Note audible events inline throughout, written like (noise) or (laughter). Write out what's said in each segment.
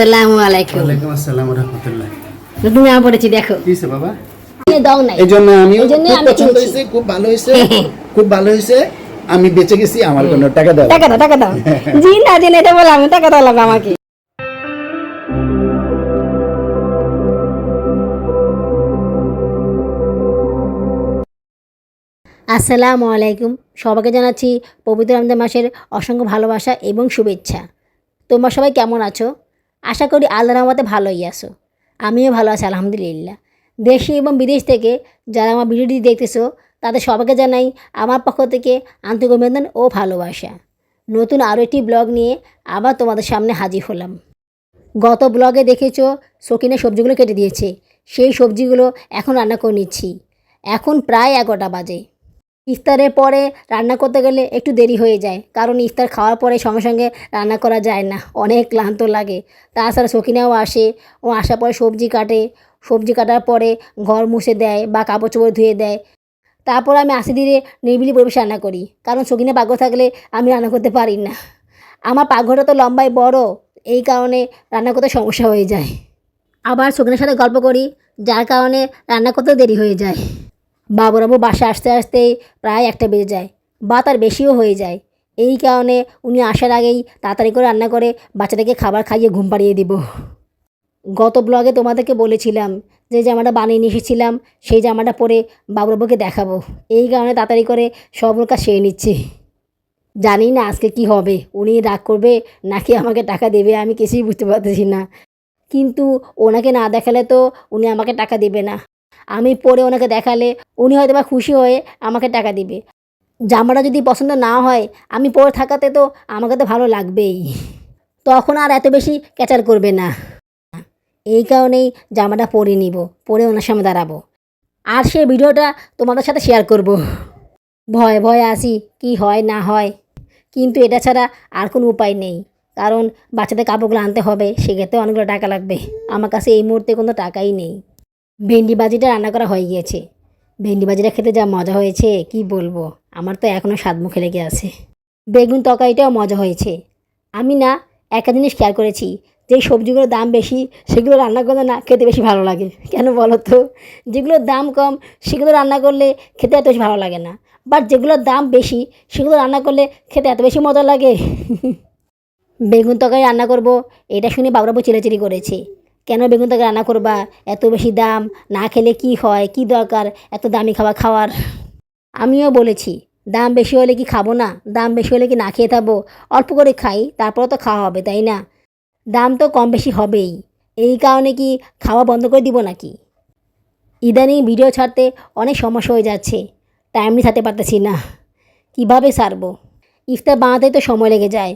আসসালামু আলাইকুম। ওয়ালাইকুম আসসালাম রহমতুল্লাহ। নতুন জামা পড়েছি দেখো। কিসে বাবা? দাও নাই। এই জন্য আমি পছন্দ। হয়েছে খুব ভালো হয়েছে খুব ভালো হয়েছে আমি বেঁচে গেছি আমার কোনো টাকা দাও। টাকা দাও টাকা দাও। (laughs) জি না জি না এটা বললাম টাকা দাও লাগবে আমাকে। আসসালামু আলাইকুম। সবাইকে জানাচ্ছি পবিত্র রমজান মাসের অসংখ্য ভালোবাসা এবং শুভেচ্ছা। তোমরা সবাই কেমন আছো? আশা করি আল্লাহ রহমতে ভালোই আছো। আমিও ভালো আছি, আলহামদুলিল্লাহ। দেশে এবং বিদেশ থেকে যারা আমার ভিডিওটি দেখতেছো, তাদের সবাইকে জানাই আমার পক্ষ থেকে আন্তরিক অভিনন্দন ও ভালোবাসা। নতুন আরও একটি ব্লগ নিয়ে আবার তোমাদের সামনে হাজির হলাম। গত ব্লগে দেখেছ সকিনে সবজিগুলো কেটে দিয়েছে। সেই সবজিগুলো এখন রান্না করে নিচ্ছি। এখন প্রায় এগারোটা বাজে। ইফতারের পরে রান্না করতে গেলে একটু দেরি হয়ে যায়। কারণ ইফতার খাওয়ার পরে সঙ্গে সঙ্গে রান্না করা যায় না। অনেক ক্লান্ত লাগে। তাছাড়া সকিনাও আসে ও আসার পরে সবজি কাটে। সবজি কাটার পরে ঘর মুছে দেয় বা কাপড় চোপড় ধুয়ে দেয়। তারপর আমি আশি ধীরে নিরিবিলি পরিবেশ রান্না করি। কারণ সকিনে পাকঘর থাকলে আমি রান্না করতে পারি না। আমার পাকঘরটা তো লম্বায় বড়। এই কারণে রান্না করতে সমস্যা হয়ে যায়। আবার সকিনের সাথে গল্প করি। যার কারণে রান্না করতেও দেরি হয়ে যায়। বাবুরাবু বাসা আসতে আসতেই প্রায় একটা বেজে যায়। বা তার বেশিও হয়ে যায়। এই কারণে উনি আসার আগেই তাড়াতাড়ি করে রান্না করে বাচ্চাটাকে খাবার খাইয়ে ঘুম পাড়িয়ে দিব। গত ব্লগে তোমাদেরকে বলেছিলাম যে জামাটা বানিয়ে নিয়ে এসেছিলাম, সেই জামাটা পরে বাবুরাবুকে দেখাবো। এই কারণে তাড়াতাড়ি করে সব কাজ সেরে নিচ্ছে। জানি না আজকে কি হবে, উনি রাগ করবে নাকি আমাকে টাকা দেবে আমি কিছুই বুঝতে পারতেছি না। কিন্তু ওনাকে না দেখালে তো উনি আমাকে টাকা দেবে না। আমি পরে ওনাকে দেখালে উনি হয়তো বা খুশি হয়ে আমাকে টাকা দিবে। জামাটা যদি পছন্দ না হয়, আমি পরে থাকাতে তো আমাকে তো ভালো লাগবেই। তখন আর এত বেশি ক্যাচার করবে না। এই কারণেই জামাটা পরে নিব, পরে ওনার সামনে দাঁড়াবো। আর সেই ভিডিওটা তোমাদের সাথে শেয়ার করব। ভয় ভয় আসি কি হয়, না হয়। কিন্তু এটা ছাড়া আর কোনো উপায় নেই। কারণ বাচ্চাদের কাপড়গুলো আনতে হবে, সেক্ষেত্রে অনেকগুলো টাকা লাগবে। আমার কাছে এই মুহূর্তে কোনো টাকাই নেই। ভেন্ডি ভাজিটা রান্না করা হয়ে গিয়েছে। ভেন্ডি ভাজিটা খেতে যা মজা হয়েছে, কি বলব? আমার তো এখনও স্বাদ মুখে লেগে আছে। বেগুন তরকারিটাও মজা হয়েছে। আমি না, একটা জিনিস খেয়াল করেছি, যে সবজিগুলোর দাম বেশি, সেগুলো রান্না করলে না খেতে বেশি ভালো লাগে। কেন বলো তো? যেগুলোর দাম কম, সেগুলো রান্না করলে খেতে এত বেশি ভালো লাগে না। বাট যেগুলোর দাম বেশি, সেগুলো রান্না করলে খেতে এত বেশি মজা লাগে। (laughs) বেগুন তরকারি রান্না করব, এটা শুনে বাবুরাবু চিলাচিলি করেছে। কেন বেগুন তরকারি রান্না করবা? এত বেশি দাম, না খেলে কি হয়? কি দরকার? এত দামি খাবার খাওয়ার। আমিও বলেছি, দাম বেশি হলে কি খাব না? দাম বেশি হলে কি না খেয়ে থাকব? অল্প করে খাই তারপরে তো খাওয়া হবে, তাই না? দাম তো কম বেশি হবেই। এই কারণে কি খাওয়া বন্ধ করে দিব নাকি? ইদানিং ভিডিও ছাড়তে অনেক সমস্যা হয়ে যাচ্ছে। টাইমলি ছাড়তে পারতেছি না। কীভাবে সারবো? ইফতার বানাতেই তো সময় লেগে যায়।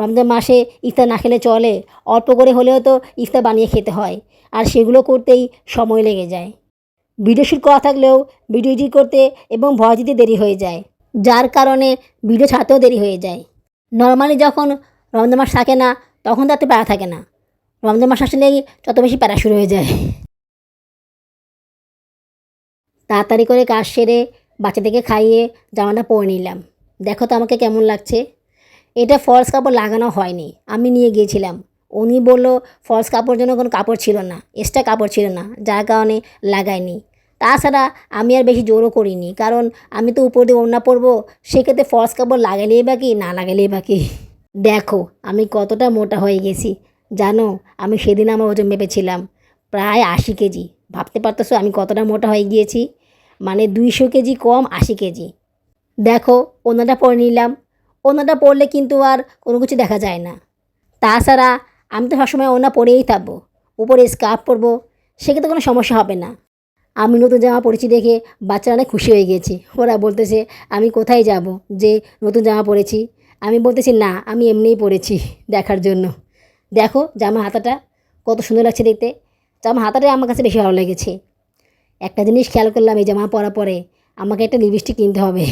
রমজান মাসে ইফতার না খেলে চলে। অল্প করে হলেও তো ইফতার বানিয়ে খেতে হয়। আর সেগুলো করতেই সময় লেগে যায়। ভিডিও শ্যুট করা থাকলেও ভিডিও এডিট করতে এবং ভয় দিতে দেরি হয়ে যায়। যার কারণে ভিডিও ছাড়তেও দেরি হয়ে যায়। নর্মালি যখন রমজান মাস থাকে না, তখন তাতে প্যারা থাকে না। রমজান মাস আসলেই যত বেশি প্যারা শুরু হয়ে যায়। তাড়াতাড়ি করে কাজ সেরে বাচ্চাদেরকে খাইয়ে জামাটা পরে নিলাম। দেখো তো আমাকে কেমন লাগছে। এটা ফলস কাপড় লাগানো হয়নি। আমি নিয়ে গিয়েছিলাম। উনি বলল, ফলস কাপড় জন্য কোনো কাপড় ছিল না, এক্সট্রা কাপড় ছিল না, যার কারণে লাগাইনি। তাছাড়া আমি আর বেশি জোরও করিনি, কারণ আমি তো উপর দিয়ে ওড়না পরবো, সেক্ষেত্রে ফলস কাপড় লাগালেই বাকি না লাগালেই বা বাকি দেখো, আমি কতটা মোটা হয়ে গেছি, জানো? আমি সেদিন আমার ওজন মেপেছিলাম, প্রায় আশি কেজি। ভাবতে পারতেছো আমি কতটা মোটা হয়ে গিয়েছি? মানে দুইশো কেজি কম আশি কেজি। দেখো ওনাটা পরে নিলাম। ওনাটা পরলে কিন্তু আর কোনো কিছু দেখা যায় না। তাছাড়া আমি তো সবসময় ওনা পরেই থাকব, উপরে স্কার্ফ পরবো, সেক্ষেত্রে কোনো সমস্যা হবে না। আমি নতুন জামা পরেছি দেখে বাচ্চারা অনেক খুশি হয়ে গেছে ওরা বলতেছে, আমি কোথায় যাব যে নতুন জামা পরেছি আমি বলতেছি, না, আমি এমনিই পরেছি দেখার জন্য। দেখো জামা হাতাটা কত সুন্দর লাগছে দেখতে। জামা হাতাটাই আমার কাছে বেশি ভালো লেগেছে। একটা জিনিস খেয়াল করলাম এই জামা পরা পরে আমাকে একটা লিপস্টিক কিনতে হবে।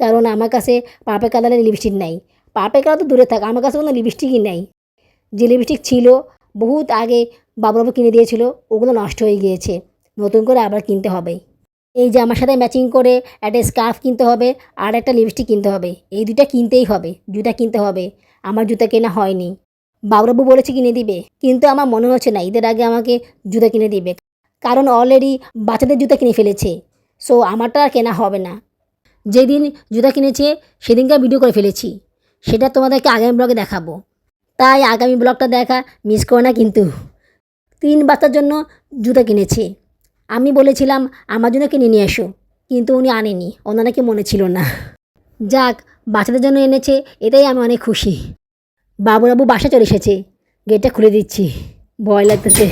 কারণ আমার কাছে পার্পেল কালারের লিপস্টিক নাই। পার্পেল কালার তো দূরে থাক, আমার কাছে কোনো লিপস্টিকই নাই। যে লিপস্টিক ছিল, বহুত আগে বাবুরাবু কিনে দিয়েছিল, ওগুলো নষ্ট হয়ে গিয়েছে। নতুন করে আবার কিনতে হবে। এই জামার সাথে ম্যাচিং করে একটা স্কার্ফ কিনতে হবে আর একটা লিপস্টিক কিনতে হবে, এই দুটা কিনতেই হবে, জুতা কিনতে হবে। আমার জুতা কেনা হয়নি। বাবুরাবু বলেছে কিনে দিবে, কিন্তু আমার মনে হচ্ছে না, ঈদের আগে আমাকে জুতা কিনে দিবে। কারণ অলরেডি বাচ্চাদের জুতা কিনে ফেলেছে। সো আমারটা আর কেনা হবে না। যেদিন জুতা কিনেছে সেদিনকার ভিডিও করে ফেলেছি। সেটা তোমাদেরকে আগামী ব্লগে দেখাবো। তাই আগামী ব্লগটা দেখা মিস করো না কিন্তু। তিন বাচ্চার জন্য জুতা কিনেছে। আমি বলেছিলাম আমার জন্য কিনে নিয়ে এসো। কিন্তু উনি আনেনি। ওনার নাকি মনে ছিল না। যাক বাচ্চাদের জন্য এনেছে এটাই আমি অনেক খুশি। বাবুরাবু বাসা চলে এসেছে। গেটটা খুলে দিচ্ছি। ভয় লাগতেছে।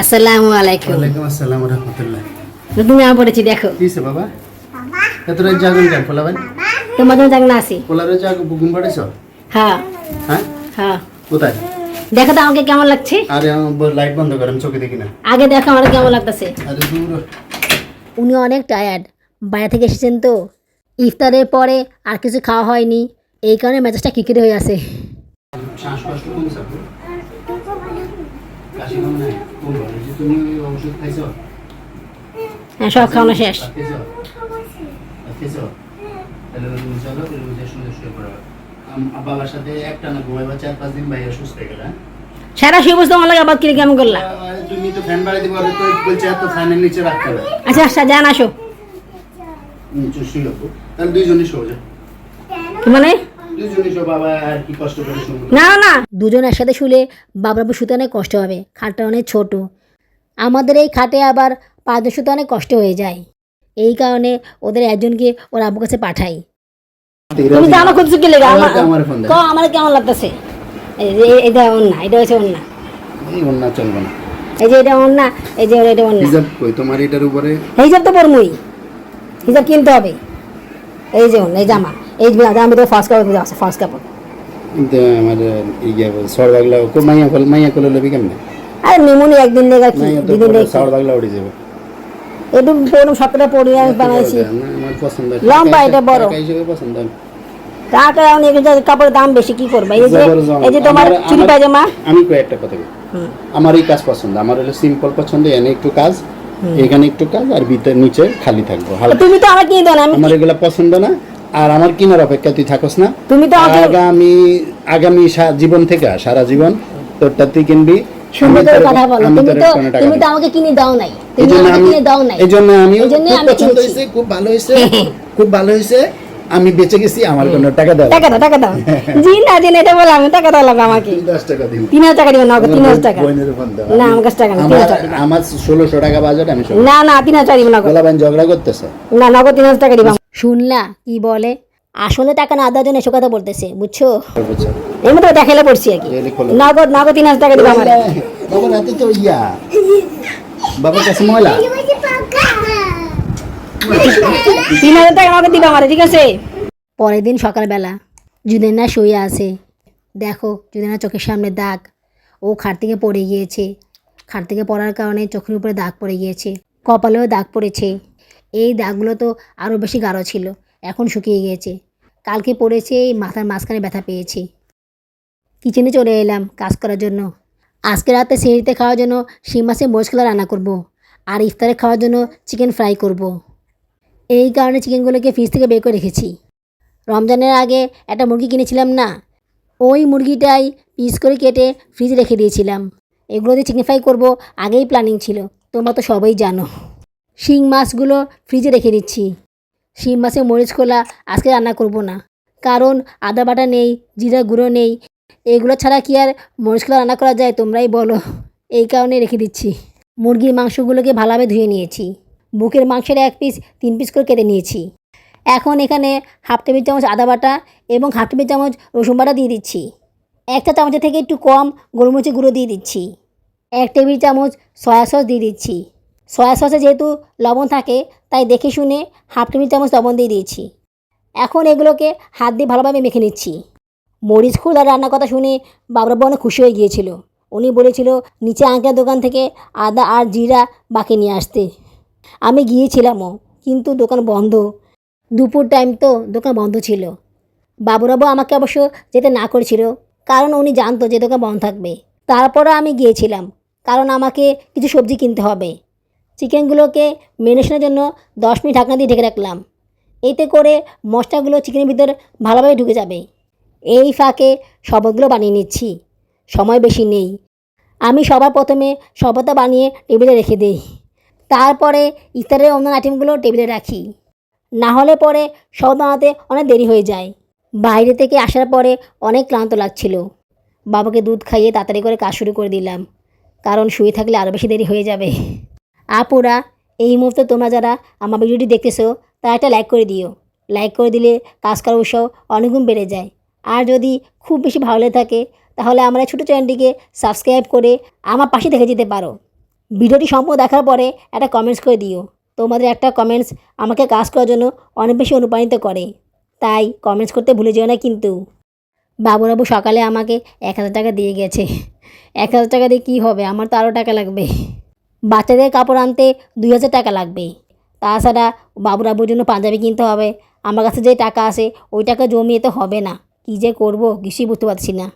আসসালামু আলাইকুম। ওয়ালাইকুম আসসালাম রহমতুল্লাহ। নতুন জামা পড়েছি দেখো। কিসে বাবা? এত রাত জাগুন কেন পোলাবেন? তোমার জন্য জাগ না আসি পোলারে জাগ ঘুম পড়েছ? হ্যাঁ। হ্যাঁ? হ্যাঁ। কোথায়? দেখো তো আমাকে কেমন লাগছে। আরে আমার লাইট বন্ধ কর আমি চোখে দেখি না। আগে দেখো আমার কেমন লাগতেছে। আরে দূর। উনি অনেক টায়ার্ড বাইরে থেকে এসেছেন তো। ইফতারের পরে আর কিছু খাওয়া হয়নি। এই কারণে মেজাজটা কিকিরি হয়ে আছে। শ্বাসকষ্ট হ্যাঁ সব খাওয়ানো শেষ। বাবার না লাগে আবার কিনে কেমন করলা? আহ, তুমি তো ফ্যান বাড়ি দিবা তো বলছে এত ফ্যানের নিচে রাখতে হবে আচ্ছা আচ্ছা আসো। মানে? না না। দুজন একসাথে শুলে বাবরাবু শুতে অনেক কষ্ট হবে খাটটা অনেক ছোট। আমাদের এই খাটে আবার পাঁচজন শুতে অনেক কষ্ট হয়ে যায়। এই কারণে ওদের একজনকে ওর আব্বু কাছে পাঠাই তুমি তো আমার খুঁজছো কি লেগে আমার। ক আমার কেমন লাগতেছে? এই যে এটা অন্যা এটা হচ্ছে অন্যা। এই অন্য চলবে না। এই যে এটা অন্যা এই যে এটা হিসাব কই তোমার এটার উপরে? তো পড়মুই হিসাব কিনতে হবে। এই যে অন্য এই জামা। এই জামা তো ফার্স্ট কাপড় আছে ফার্স্ট কাপড়। কিন্তু আমার ইয়ে সর বাগলা কো মাইয়া কল মাইয়া কল লবি কেমনে? আরে মেমুনি একদিন লেগা কি তো দুদিন লেগে সর বাগলা উড়ে যাবে। পড়ি আমি বানাইছি। লম্বা, এটা বড়। টাকা অনেক কাপড়ের দাম বেশি কি করবে? এই যে এই যে তোমার চুরি পায়জামা? আমি কই একটা কথা আমার এই কাজ পছন্দ। আমার হলো সিম্পল পছন্দ এনে একটু কাজ এখানে একটু কাজ আর ভিতরে নিচে খালি থাকব। তুমি তো আমাকে কিনে দাও না আমার এগুলা পছন্দ না আর আমার কিনার অপেক্ষা তুই থাকস না। তুমি তো আগামী আগামী জীবন থেকে সারা জীবন তোরটা তুই কিনবি। সুন্দর আমি করে কথা বলো। তুমি তো তুমি তো আমাকে কিনে দাও নাই। তুমি আমাকে কিনে দাও নাই। এই আমি এই আমি পছন্দ কিনেছি। খুব ভালো হয়েছে খুব ভালো হয়েছে। আমি বেঁচে গেছি আমার কোনো টাকা দাও টাকা দাও টাকা দাও। জি না জি এটা আমি টাকা দাও লাগবে আমাকে। দশ টাকা দিব তিন হাজার টাকা দিবেন না তিন হাজার টাকা। বোনের ফোন দাও না আমার কাছে টাকা তিন আমার হাজার টাকা। দিবেন। টাকা বাজেট আমি না না তিন হাজার টাকা দিবেন নগদ গোলাবান ঝগড়া করতেছে। না তিন হাজার টাকা দিবেন শুনলা কি বলে? আসলে টাকা না দেওয়ার জন্য এসব কথা বলতেছে বুঝছ? এমনি তো দেখালে পড়ছি আর কি। নগদ নগদ তিন হাজার টাকা দিবে আমার। বাবার হাতে তো ইয়া। বাবার কাছে ময়লা। তিন হাজার টাকা নগদ দিবে আমার ঠিক আছে? পরের দিন সকালবেলা জুদেনা শুয়ে আছে। দেখো জুদেনা চোখের সামনে দাগ। ও খাট থেকে পড়ে গিয়েছে। খাট থেকে পড়ার কারণে চোখের উপরে দাগ পড়ে গিয়েছে। কপালেও দাগ পড়েছে। এই দাগগুলো তো আরও বেশি গাঢ় ছিল। এখন শুকিয়ে গিয়েছে। কালকে পড়েছে, এই মাথার মাঝখানে ব্যথা পেয়েছি। কিচেনে চলে এলাম কাজ করার জন্য। আজকে রাতে সিঁড়িতে খাওয়ার জন্য শিম মাছের মরিচকলা রান্না করব, আর ইফতারে খাওয়ার জন্য চিকেন ফ্রাই করব। এই কারণে চিকেনগুলোকে ফ্রিজ থেকে বের করে রেখেছি। রমজানের আগে একটা মুরগি কিনেছিলাম না, ওই মুরগিটাই পিস করে কেটে ফ্রিজে রেখে দিয়েছিলাম। এগুলো দিয়ে চিকেন ফ্রাই করব, আগেই প্ল্যানিং ছিল, তোমরা তো সবাই জানো। শিং মাছগুলো ফ্রিজে রেখে দিচ্ছি। শিং মাছের মরিচ খোলা আজকে রান্না করব না। কারণ আদা বাটা নেই, জিরা গুঁড়ো নেই। এগুলো ছাড়া কি আর মরিচ খোলা রান্না করা যায় তোমরাই বলো। এই কারণে রেখে দিচ্ছি। মুরগির মাংসগুলোকে ভালোভাবে ধুয়ে নিয়েছি। বুকের মাংসের এক পিস তিন পিস করে কেটে নিয়েছি। এখন এখানে হাফ টেবিল চামচ আদা বাটা এবং হাফ টেবিল চামচ রসুন বাটা দিয়ে দিচ্ছি। একটা চামচের থেকে একটু কম গোলমরিচের গুঁড়ো দিয়ে দিচ্ছি। এক টেবিল চামচ সয়া সস দিয়ে দিচ্ছি। সয়া সসে যেহেতু লবণ থাকে তাই দেখে শুনে হাফ টেবিল চামচ লবণ দিয়ে দিয়েছি। এখন এগুলোকে হাত দিয়ে ভালোভাবে মেখে নিচ্ছি। মরিচ খোলার রান্নার কথা শুনে বাবরাব্বা অনেক খুশি হয়ে গিয়েছিল। উনি বলেছিল, নিচে আঙ্কের দোকান থেকে আদা আর জিরা বাকি নিয়ে আসতে। আমি গিয়েছিলামও, কিন্তু দোকান বন্ধ। দুপুর টাইম তো দোকান বন্ধ ছিল। বাবুরাবু আমাকে অবশ্য যেতে না করেছিল, কারণ উনি জানতো যে দোকান বন্ধ থাকবে। তারপরও আমি গিয়েছিলাম, কারণ আমাকে কিছু সবজি কিনতে হবে। চিকেনগুলোকে মেরিনেশনের জন্য দশ মিনিট ঢাকনা দিয়ে ঢেকে রাখলাম। এতে করে মশলাগুলো চিকেনের ভিতর ভালোভাবে ঢুকে যাবে। এই ফাঁকে শরবতগুলো বানিয়ে নিচ্ছি। সময় বেশি নেই। আমি সবার প্রথমে শরবতটা বানিয়ে টেবিলে রেখে দিই। তারপরে ইফতারের অন্য আইটেমগুলো টেবিলে রাখি। না হলে পরে সব বানাতে অনেক দেরি হয়ে যায়। বাইরে থেকে আসার পরে অনেক ক্লান্ত লাগছিল। বাবাকে দুধ খাইয়ে তাড়াতাড়ি করে কাজ শুরু করে দিলাম। কারণ শুয়ে থাকলে আরও বেশি দেরি হয়ে যাবে। আপুরা, এই মুহূর্তে তোমরা যারা আমার ভিডিওটি দেখতেছো, তারা একটা লাইক করে দিও। লাইক করে দিলে কাজ করার উৎসাহ অনেকগুণ বেড়ে যায়। আর যদি খুব বেশি ভালো লেগে থাকে, তাহলে আমরা ছোটো চ্যানেলটিকে সাবস্ক্রাইব করে আমার পাশে দেখে যেতে পারো। ভিডিওটি সম্পূর্ণ দেখার পরে একটা কমেন্টস করে দিও। তোমাদের একটা কমেন্টস আমাকে কাজ করার জন্য অনেক বেশি অনুপ্রাণিত করে। তাই কমেন্টস করতে ভুলে যেও না কিন্তু। বাবুরাবু সকালে আমাকে এক হাজার টাকা দিয়ে গেছে। এক হাজার টাকা দিয়ে কী হবে? আমার তো আরও টাকা লাগবে। বাচ্চাদের কাপড় আনতে দুই হাজার টাকা লাগবে। তাছাড়া বাবুরাবুর জন্য পাঞ্জাবি কিনতে হবে। আমার কাছে যে টাকা আছে, ওই টাকা জমিয়ে তো হবে না। কী যে করব, কিছুই বুঝতে পারছি না।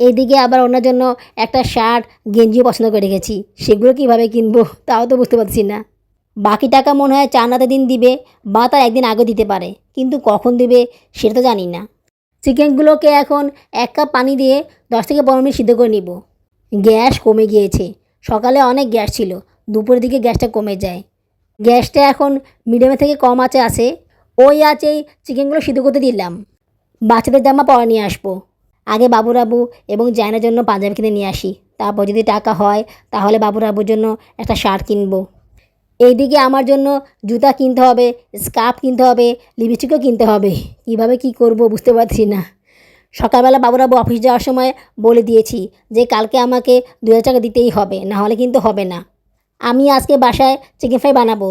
এইদিকে আবার ওনার জন্য একটা শার্ট, গেঞ্জিও পছন্দ করে রেখেছি। সেগুলো কীভাবে কিনবো, তাও তো বুঝতে পারছি না। বাকি টাকা মনে হয় রাতের দিন দিবে বা তার একদিন আগে দিতে পারে। কিন্তু কখন দিবে, সেটা তো জানি না। চিকেনগুলোকে এখন এক কাপ পানি দিয়ে দশ থেকে পনেরো মিনিট সিদ্ধ করে নিব। গ্যাস কমে গিয়েছে। সকালে অনেক গ্যাস ছিল, দুপুরের দিকে গ্যাসটা কমে যায়। গ্যাসটা এখন মিডিয়ামে থেকে কম আছে আসে ওই আছেই চিকেনগুলো সিদ্ধ করতে দিলাম। বাচ্চাদের জামা পরা নিয়ে আসব। আগে বাবুরাবু এবং জায়নার জন্য পাঞ্জাবি কিনে নিয়ে আসি। তারপর যদি টাকা হয়, তাহলে বাবুরাবুর জন্য একটা শার্ট কিনবো। এইদিকে আমার জন্য জুতা কিনতে হবে, স্কার্ফ কিনতে হবে লিপস্টিকও কিনতে হবে। কীভাবে কি করব বুঝতে পারছি না। সকালবেলা বাবুরাবু অফিস যাওয়ার সময় বলে দিয়েছি যে কালকে আমাকে দু হাজার টাকা দিতেই হবে, না হলে কিন্তু হবে না। আমি আজকে বাসায় চিকেন ফ্রাই বানাবো,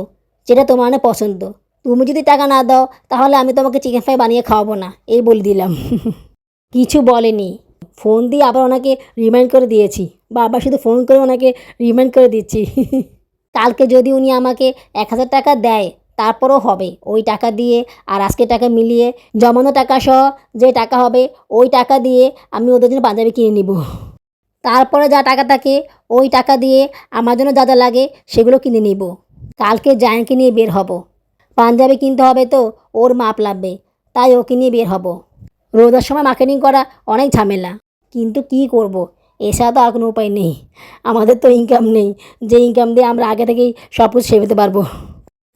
যেটা তোমার অনেক পছন্দ। তুমি যদি টাকা না দাও, তাহলে আমি তোমাকে চিকেন ফ্রাই বানিয়ে খাওয়াবো না, এই বলে দিলাম। (laughs) কিছু বলেনি। ফোন দিয়ে আবার ওনাকে রিমাইন্ড করে দিয়েছি। বারবার শুধু ফোন করে ওনাকে রিমাইন্ড করে দিচ্ছি। (laughs) কালকে যদি উনি আমাকে এক হাজার টাকা দেয় তারপরও হবে। ওই টাকা দিয়ে আর আজকে টাকা মিলিয়ে জমানো টাকা সহ যে টাকা হবে, ওই টাকা দিয়ে আমি ওদের জন্য পাঞ্জাবি কিনে নিব। তারপরে যা টাকা থাকে, ওই টাকা দিয়ে আমার জন্য যা যা লাগে সেগুলো কিনে নিব। কালকে জায়ানকে নিয়ে বের হব। পাঞ্জাবি কিনতে হবে তো, ওর মাপ লাগবে, তাই ওকে নিয়ে বের হব। রোজার সময় মার্কেটিং করা অনেক ঝামেলা, কিন্তু কি করব? এছাড়া তো আর কোনো উপায় নেই। আমাদের তো ইনকাম নেই। যে ইনকাম দিয়ে আমরা আগে থেকেই সব কিছু সেভেতে পারব।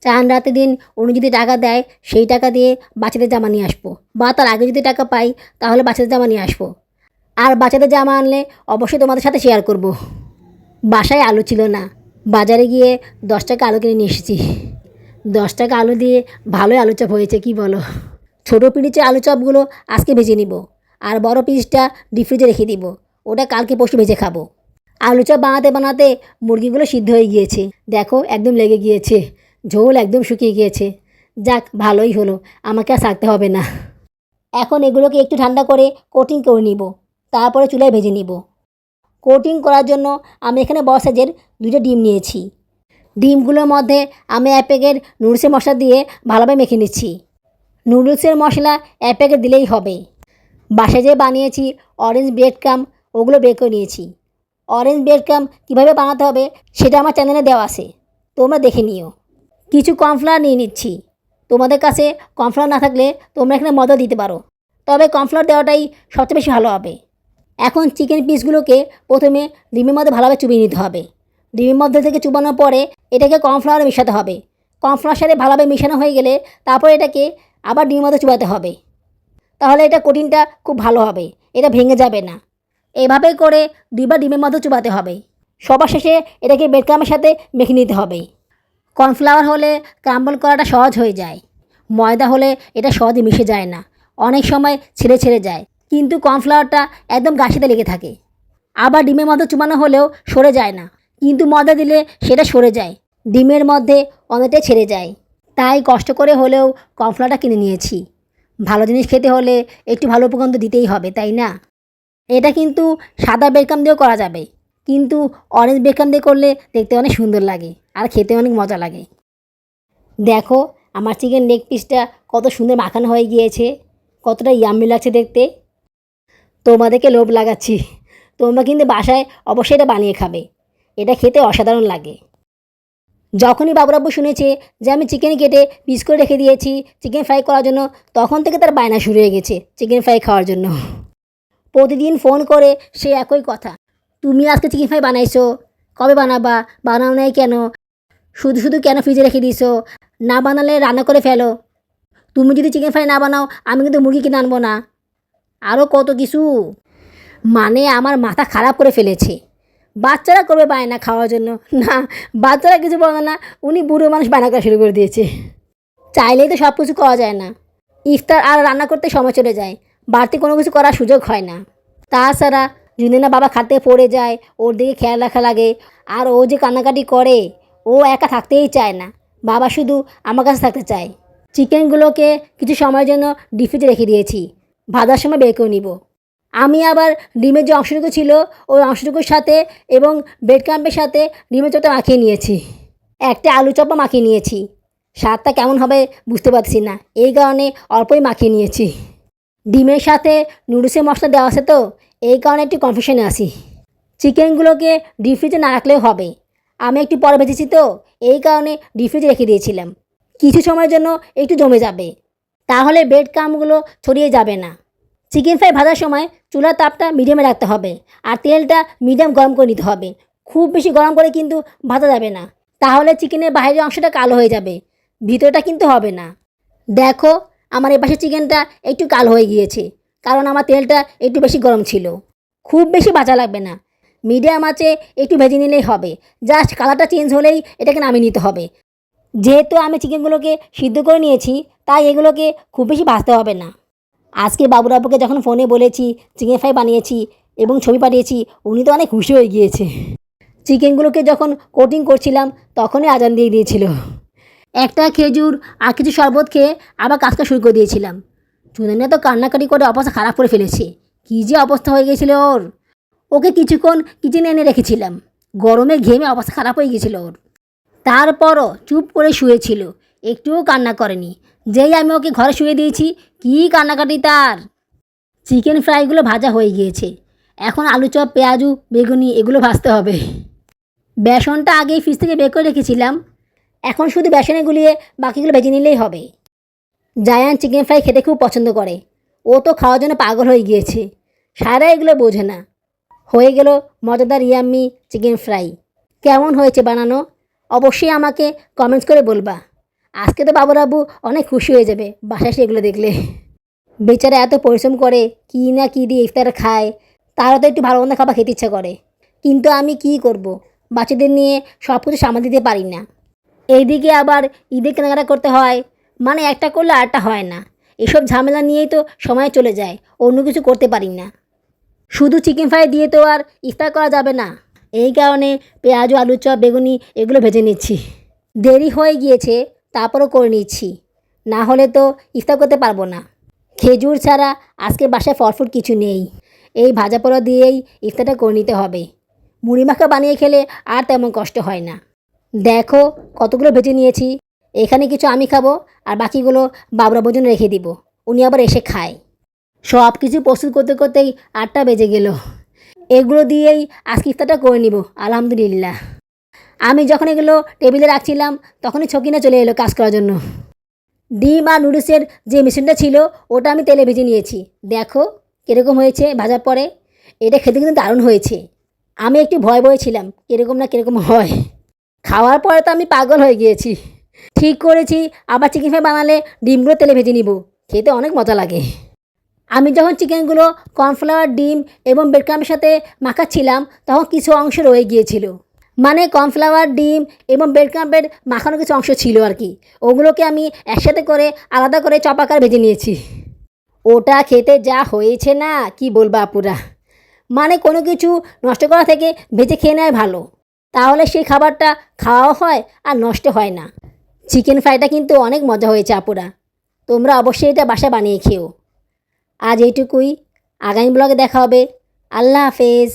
চান রাতে দিন উনি যদি টাকা দেয়, সেই টাকা দিয়ে বাচ্চাদের জামা নিয়ে আসব। বা তার আগে যদি টাকা পাই, তাহলে বাচ্চাদের জামা নিয়ে আসব। আর বাচ্চাদের জামা আনলে অবশ্যই তোমাদের সাথে শেয়ার করব। বাসায় আলু ছিল না। বাজারে গিয়ে দশ টাকা আলু কিনে নিয়ে এসেছি। দশ টাকা আলু দিয়ে ভালোই আলু চপ হয়েছে, কি বলো? ছোটো পিঁড়িচে আলু চপগুলো আজকে ভেজে নিব। আর বড় পিসটা ডিপ ফ্রিজে রেখে দিব। ওটা কালকে পরশু ভেজে খাব। আলু চপ বানাতে বানাতে মুরগিগুলো সিদ্ধ হয়ে গিয়েছে। দেখো, একদম লেগে গিয়েছে। ঝোল একদম শুকিয়ে গিয়েছে। যাক, ভালোই হলো, আমাকে আর থাকতে হবে না। এখন এগুলোকে একটু ঠান্ডা করে কোটিং করে নিব, তারপরে চুলায় ভেজে নিব। কোটিং করার জন্য আমি এখানে বড় সাইজের দুটো ডিম নিয়েছি। ডিমগুলোর মধ্যে আমি এক প্যাকেট নুডলসের মশলা দিয়ে ভালোভাবে মেখে নিচ্ছি। নুডলসের মশলা এক প্যাকেট দিলেই হবে। বাসায় যে বানিয়েছি অরেঞ্জ ব্রেড ক্রাম ওগুলো বের করে নিয়েছি। অরেঞ্জ ব্রেড ক্রাম কীভাবে বানাতে হবে, সেটা আমার চ্যানেলে দেওয়া আছে, তোমরা দেখে নিও। কিছু কর্নফ্লাওয়ার নিয়ে নিচ্ছি। তোমাদের কাছে কর্নফ্লাওয়ার না থাকলে তোমরা এখানে মজা দিতে পারো। তবে কর্নফ্লাওয়ার দেওয়াটাই সবচেয়ে বেশি ভালো হবে। এখন চিকেন পিসগুলোকে প্রথমে ডিমের মধ্যে ভালোভাবে চুবিয়ে নিতে হবে। ডিমের মধ্যে থেকে চুবানোর পরে এটাকে কর্নফ্লাওয়ারে মেশাতে হবে। কর্নফ্লাওয়ার সাথে ভালোভাবে মেশানো হয়ে গেলে তারপর এটাকে আবার ডিমের মধ্যে চুবাতে হবে। তাহলে এটা কোটিনটা খুব ভালো হবে। এটা ভেঙে যাবে না। এভাবে করে দুইবার ডিমের মধ্যে চুবাতে হবে। সবার শেষে এটাকে বেডক্রামের সাথে মেখে নিতে হবে। কর্নফ্লাওয়ার হলে ক্রাম্বল করাটা সহজ হয়ে যায়। ময়দা হলে এটা সহজে মিশে যায় না। অনেক সময় ছেড়ে ছেড়ে যায়। কিন্তু কর্নফ্লাওয়ারটা একদম গাছিতে লেগে থাকে। আবার ডিমের মধ্যে চুমানো হলেও সরে যায় না। কিন্তু ময়দা দিলে সেটা সরে যায়। ডিমের মধ্যে অনেকটাই ছেড়ে যায়। তাই কষ্ট করে হলেও কর্নফ্লাওয়ারটা কিনে নিয়েছি। ভালো জিনিস খেতে হলে একটু ভালো উপকরণ দিতেই হবে, তাই না? এটা কিন্তু সাদা বেকাম দিয়েও করা যাবে। কিন্তু অরেঞ্জ বেকাম দিয়ে করলে দেখতে অনেক সুন্দর লাগে। আর খেতে অনেক মজা লাগে। দেখো, আমার চিকেন লেগ পিসটা কত সুন্দর মাখানো হয়ে গিয়েছে। কতটা ইয়াম্মি লাগছে দেখতে। তোমাদেরকে লোভ লাগাচ্ছি। তোমরা কিন্তু বাসায় অবশ্যই এটা বানিয়ে খাবে। এটা খেতে অসাধারণ লাগে। যখনই বাবুরাব্বু শুনেছে যে আমি চিকেন কেটে পিস করে রেখে দিয়েছি চিকেন ফ্রাই করার জন্য, তখন থেকে তার বায়না শুরু হয়ে গেছে চিকেন ফ্রাই খাওয়ার জন্য। প্রতিদিন ফোন করে সে একই কথা। তুমি আজকে চিকেন ফ্রাই বানাইছো? কবে বানাবা? বানাও নাই কেন? শুধু শুধু কেন ফ্রিজে রেখে দিছো না বানালে রান্না করে ফেলো। তুমি যদি চিকেন ফ্রাই না বানাও, আমি কিন্তু মুরগি কিনে আনব না। আরও কত কিছু। মানে আমার মাথা খারাপ করে ফেলেছে। বাচ্চারা করবে পায় না খাওয়ার জন্য। না, বাচ্চারা কিছু বলে না, উনি বুড়ো মানুষ বায়না করা শুরু করে দিয়েছে। চাইলেই তো সব কিছু করা যায় না। ইফতার আর রান্না করতে সময় চলে যায়। বাড়তি কোনো কিছু করার সুযোগ হয় না। তাছাড়া যদি না বাবা খাতে পড়ে যায়, ওর দিকে খেয়াল রাখা লাগে। আর ও যে কান্নাকাটি করে ও একা থাকতেই চায় না। বাবা শুধু আমার কাছে থাকতে চায়। চিকেনগুলোকে কিছু সময়ের জন্য ডিফ্রিজে রেখে দিয়েছি। ভাজার সময় বের করে নিব। আমি আবার ডিমের যে অংশটুকু ছিল, ওই অংশটুকুর সাথে এবং ব্রেড ক্রাম্পের সাথে ডিমের চপটা মাখিয়ে নিয়েছি। একটা আলু চপও মাখিয়ে নিয়েছি। স্বাদটা কেমন হবে বুঝতে পারছি না। এই কারণে অল্পই মাখিয়ে নিয়েছি। ডিমের সাথে নুডলসের মশলা দেওয়া আছে তো, এই কারণে একটু কনফিউশনে আসি চিকেনগুলোকে ডিপ ফ্রিজে না রাখলেও হবে। আমি একটু পরে ভেজেছি তো, এই কারণে ডিপ ফ্রিজে রেখে দিয়েছিলাম। কিছু সময়ের জন্য একটু জমে যাবে। তাহলে ব্রেড কামগুলো ছড়িয়ে যাবে না। চিকেন ফ্রাই ভাজার সময় চুলার তাপটা মিডিয়ামে রাখতে হবে আর তেলটা মিডিয়াম গরম করে নিতে হবে। খুব বেশি গরম করে কিন্তু ভাজা যাবে না। তাহলে চিকেনের বাইরের অংশটা কালো হয়ে যাবে। ভিতরটা কিন্তু হবে না। দেখো, আমার এপাশে চিকেনটা একটু কালো হয়ে গিয়েছে, কারণ আমার তেলটা একটু বেশি গরম ছিল। খুব বেশি ভাজা লাগবে না। মিডিয়াম আছে, একটু ভেজে নিলেই হবে। জাস্ট কালারটা চেঞ্জ হলেই এটাকে নামিয়ে নিতে হবে। যেহেতু আমি চিকেনগুলোকে সিদ্ধ করে নিয়েছি, তাই এগুলোকে খুব বেশি ভাজতে হবে না। আজকে বাবুরাবুকে যখন ফোনে বলেছি, চিকেন ফ্রাই বানিয়েছি এবং ছবি পাঠিয়েছি, উনি তো অনেক খুশি হয়ে গিয়েছে। চিকেনগুলোকে যখন কোটিং করছিলাম, তখনই আজান দিয়ে দিয়েছিল। একটা খেজুর আর কিছু শরবত খেয়ে আবার কাজটা শুরু করে দিয়েছিলাম। চুনানিয়া তো কান্নাকাটি করে অবস্থা খারাপ করে ফেলেছে। কী যে অবস্থা হয়ে গেছিল ওর। ওকে কিছুক্ষণ কিচেনে এনে রেখেছিলাম। গরমে ঘেমে অবস্থা খারাপ হয়ে গেছিল ওর। তারপরও চুপ করে শুয়েছিল। একটুও কান্না করেনি। যেই আমি ওকে ঘরে শুয়ে দিয়েছি, কী কান্নাকাটি তার? চিকেন ফ্রাইগুলো ভাজা হয়ে গিয়েছে। এখন আলু চপ, পেঁয়াজু, বেগুনি, এগুলো ভাজতে হবে। বেসনটা আগেই ফ্রিজ থেকে বের করে রেখেছিলাম। এখন শুধু বেসনে গুলিয়ে বাকিগুলো ভেজে নিলেই হবে। জায়ান চিকেন ফ্রাই খেতে খুব পছন্দ করে। ও তো খাওয়ার জন্য পাগল হয়ে গিয়েছে। সারা এগুলো বোঝে না। হয়ে গেল মজাদার ইয়াম্মি চিকেন ফ্রাই। কেমন হয়েছে বানানো? অবশ্যই আমাকে কমেন্টস করে বলবা। আজকে তো বাবুরাবু অনেক খুশি হয়ে যাবে বাসায় সেগুলো দেখলে। বেচারা এত পরিশ্রম করে, কী না কী দিয়ে ইফতার খায়, তারও তো একটু ভালো মন্দ খাবার খেতে ইচ্ছা করে। কিন্তু আমি কি করব? বাচ্চাদের নিয়ে সব কিছু সামাল দিতে পারি না। এইদিকে আবার ঈদের কেনাকাটা করতে হয়। মানে একটা করলে আরটা হয় না। এসব ঝামেলা নিয়েই তো সময় চলে যায়। অন্য কিছু করতে পারি না। শুধু চিকেন ফ্রাই দিয়ে তো আর ইফতার করা যাবে না। এই কারণে পেঁয়াজ, আলু চপ, বেগুনি এগুলো ভেজে নিচ্ছি। দেরি হয়ে গিয়েছে, তারপরও করে নিচ্ছি। না হলে তো ইফতার করতে পারব না। খেজুর ছাড়া আজকে বাসায় ফলফুট কিছু নেই। এই ভাজা পোড়া দিয়েই ইফতারটা করে নিতে হবে। মুড়ি মাখা বানিয়ে খেলে আর তেমন কষ্ট হয় না। দেখো কতগুলো ভেজে নিয়েছি। এখানে কিছু আমি খাব আর বাকিগুলো বাবরা ভোজন রেখে দিব। উনি আবার এসে খায়। সব কিছু প্রস্তুত করতে করতেই আটটা বেজে গেল। এগুলো দিয়েই আজকে ইফতারটা করে নিব, আলহামদুলিল্লাহ। আমি যখন এগুলো টেবিলে রাখছিলাম, তখনই ছকিনা চলে এলো কাজ করার জন্য। ডিম আর নুডলসের যে মেশিনটা ছিল, ওটা আমি তেলে ভেজে নিয়েছি। দেখো কীরকম হয়েছে ভাজার পরে। এটা খেতে কিন্তু দারুণ হয়েছে। আমি একটু ভয় ভয় ছিলাম, কীরকম না কীরকম হয়। খাওয়ার পরে তো আমি পাগল হয়ে গিয়েছি। ঠিক করেছি, আবার চিকেন ফ্রাই বানালে ডিমগুলো তেলে ভেজে নিব। খেতে অনেক মজা লাগে। আমি যখন চিকেনগুলো কর্নফ্লাওয়ার, ডিম এবং ব্রেডক্রামের সাথে মাখাচ্ছিলাম, তখন কিছু অংশ রয়ে গিয়েছিল। মানে কর্নফ্লাওয়ার, ডিম এবং ব্রেডক্রাম্পের মাখানো কিছু অংশ ছিল আর কি। ওগুলোকে আমি একসাথে করে আলাদা করে চপাকার ভেজে নিয়েছি। ওটা খেতে যা হয়েছে না, কি বলব আপুরা? মানে কোনো কিছু নষ্ট করা থেকে ভেজে খেয়ে নেয় ভালো। তাহলে সেই খাবারটা খাওয়াও হয় আর নষ্ট হয় না। চিকেন ফ্রাইটা কিন্তু অনেক মজা হয়েছে আপুরা। তোমরা অবশ্যই এটা বাসা বানিয়ে খেও। আজ এইটুকুই। আগামী ব্লগে দেখা হবে। আল্লাহ হাফেজ।